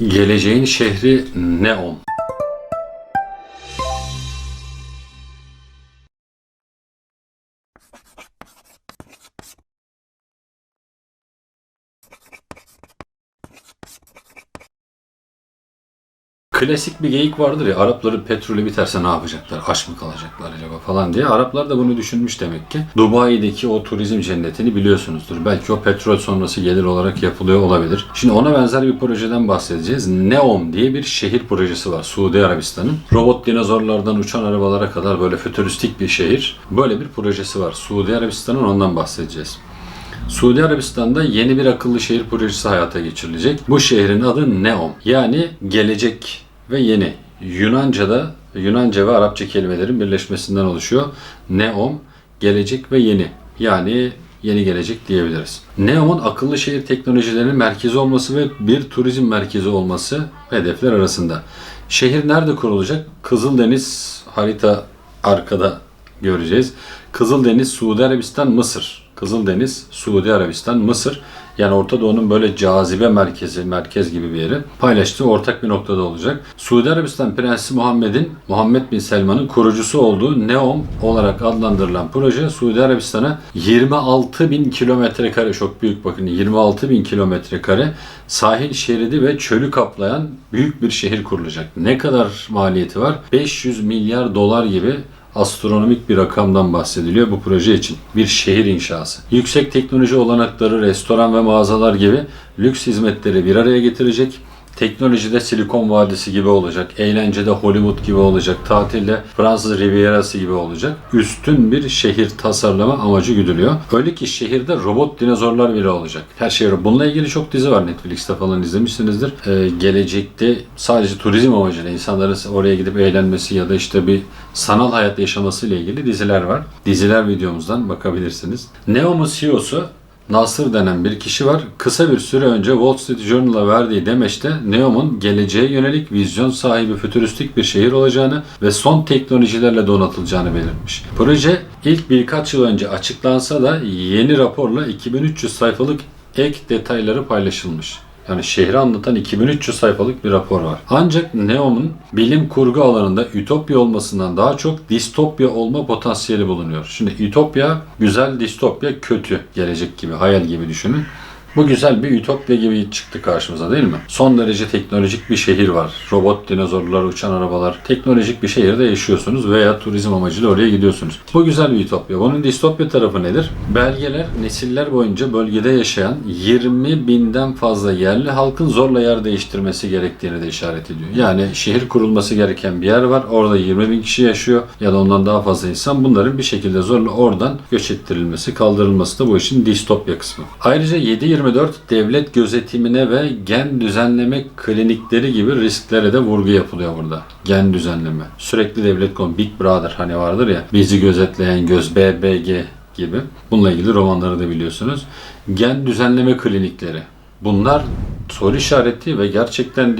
Geleceğin şehri Neom. Klasik bir geyik vardır ya Arapların petrolü biterse ne yapacaklar? Aç mı kalacaklar acaba falan diye. Araplar da bunu düşünmüş demek ki. Dubai'deki o turizm cennetini biliyorsunuzdur. Belki o petrol sonrası gelir olarak yapılıyor olabilir. Şimdi ona benzer bir projeden bahsedeceğiz. Neom diye bir şehir projesi var Suudi Arabistan'ın. Robot dinozorlardan uçan arabalara kadar böyle fütüristik bir şehir. Böyle bir projesi var. Suudi Arabistan'ın ondan bahsedeceğiz. Suudi Arabistan'da yeni bir akıllı şehir projesi hayata geçirilecek. Bu şehrin adı Neom. Yani gelecek ve yeni. Yunanca'da Yunanca ve Arapça kelimelerin birleşmesinden oluşuyor. Neom, gelecek ve yeni. Yani yeni gelecek diyebiliriz. Neom'un akıllı şehir teknolojilerinin merkezi olması ve bir turizm merkezi olması hedefler arasında. Şehir nerede kurulacak? Kızıldeniz harita arkada göreceğiz. Kızıldeniz, Suudi Arabistan, Mısır. Kızıldeniz, Suudi Arabistan, Mısır. Yani Orta Doğu'nun böyle cazibe merkezi, merkez gibi bir yeri paylaştığı ortak bir noktada olacak. Suudi Arabistan Prensi Muhammed'in, Muhammed Bin Selman'ın kurucusu olduğu NEOM olarak adlandırılan proje Suudi Arabistan'a 26 bin kilometre kare, çok büyük bakın 26 bin kilometre kare sahil şeridi ve çölü kaplayan büyük bir şehir kurulacak. Ne kadar maliyeti var? 500 milyar dolar gibi astronomik bir rakamdan bahsediliyor bu proje için. Bir şehir inşası. Yüksek teknoloji olanakları, restoran ve mağazalar gibi lüks hizmetleri bir araya getirecek. Teknolojide Silikon Vadisi gibi olacak, eğlencede Hollywood gibi olacak, tatilde Fransız Rivierası gibi olacak. Üstün bir şehir tasarlama amacı güdülüyor. Öyle ki şehirde robot dinozorlar bile olacak. Her şey Bununla ilgili çok dizi var Netflix'te falan izlemişsinizdir. Ee, gelecekte sadece turizm amacıyla insanların oraya gidip eğlenmesi ya da işte bir sanal hayat yaşaması ile ilgili diziler var. Diziler videomuzdan bakabilirsiniz. Neom'un CEO'su Nasır denen bir kişi var. Kısa bir süre önce Wall Street Journal'a verdiği demeçte Neom'un geleceğe yönelik vizyon sahibi fütüristik bir şehir olacağını ve son teknolojilerle donatılacağını belirtmiş. Proje ilk birkaç yıl önce açıklansa da yeni raporla 2300 sayfalık ek detayları paylaşılmış. Yani şehri anlatan 2300 sayfalık bir rapor var. Ancak Neom'un bilim kurgu alanında ütopya olmasından daha çok distopya olma potansiyeli bulunuyor. Şimdi ütopya güzel, distopya kötü gelecek gibi, hayal gibi düşünün. Bu güzel bir ütopya gibi çıktı karşımıza değil mi? Son derece teknolojik bir şehir var. Robot dinozorlar, uçan arabalar. Teknolojik bir şehirde yaşıyorsunuz veya turizm amacıyla oraya gidiyorsunuz. Bu güzel bir ütopya. Bunun distopya tarafı nedir? Belgeler nesiller boyunca bölgede yaşayan 20 binden fazla yerli halkın zorla yer değiştirmesi gerektiğini de işaret ediyor. Yani şehir kurulması gereken bir yer var. Orada 20 bin kişi yaşıyor ya da ondan daha fazla insan. Bunların bir şekilde zorla oradan göç ettirilmesi, kaldırılması da bu işin distopya kısmı. Ayrıca 7-24 devlet gözetimine ve gen düzenleme klinikleri gibi risklere de vurgu yapılıyor burada. Gen düzenleme. Sürekli devlet konu Big Brother hani vardır ya bizi gözetleyen göz BBG gibi. Bununla ilgili romanları da biliyorsunuz. Gen düzenleme klinikleri. Bunlar soru işareti ve gerçekten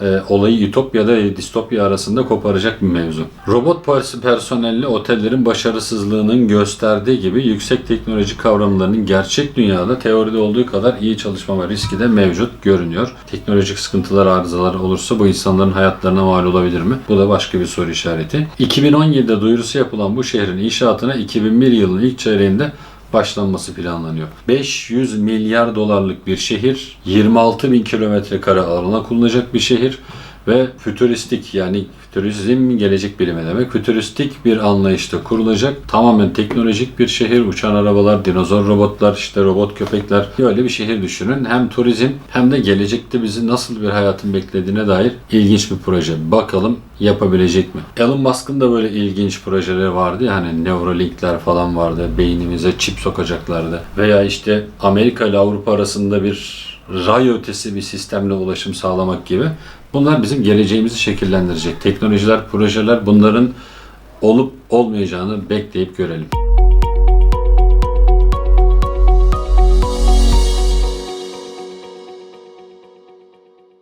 e, olayı ütopya da distopya arasında koparacak bir mevzu. Robot personelli otellerin başarısızlığının gösterdiği gibi yüksek teknoloji kavramlarının gerçek dünyada teoride olduğu kadar iyi çalışmama riski de mevcut görünüyor. Teknolojik sıkıntılar, arızalar olursa bu insanların hayatlarına mal olabilir mi? Bu da başka bir soru işareti. 2017'de duyurusu yapılan bu şehrin inşaatına 2001 yılının ilk çeyreğinde başlanması planlanıyor. 500 milyar dolarlık bir şehir, 26 bin kilometre kare alana kullanacak bir şehir ve fütüristik yani fütürizm gelecek bilimi demek. Fütüristik bir anlayışta kurulacak. Tamamen teknolojik bir şehir. Uçan arabalar, dinozor robotlar, işte robot köpekler. Böyle bir şehir düşünün. Hem turizm hem de gelecekte bizi nasıl bir hayatın beklediğine dair ilginç bir proje. Bakalım yapabilecek mi? Elon Musk'ın da böyle ilginç projeleri vardı ya hani Neuralink'ler falan vardı. Beynimize çip sokacaklardı. Veya işte Amerika ile Avrupa arasında bir ray ötesi bir sistemle ulaşım sağlamak gibi. Bunlar bizim geleceğimizi şekillendirecek teknolojiler, projeler bunların olup olmayacağını bekleyip görelim.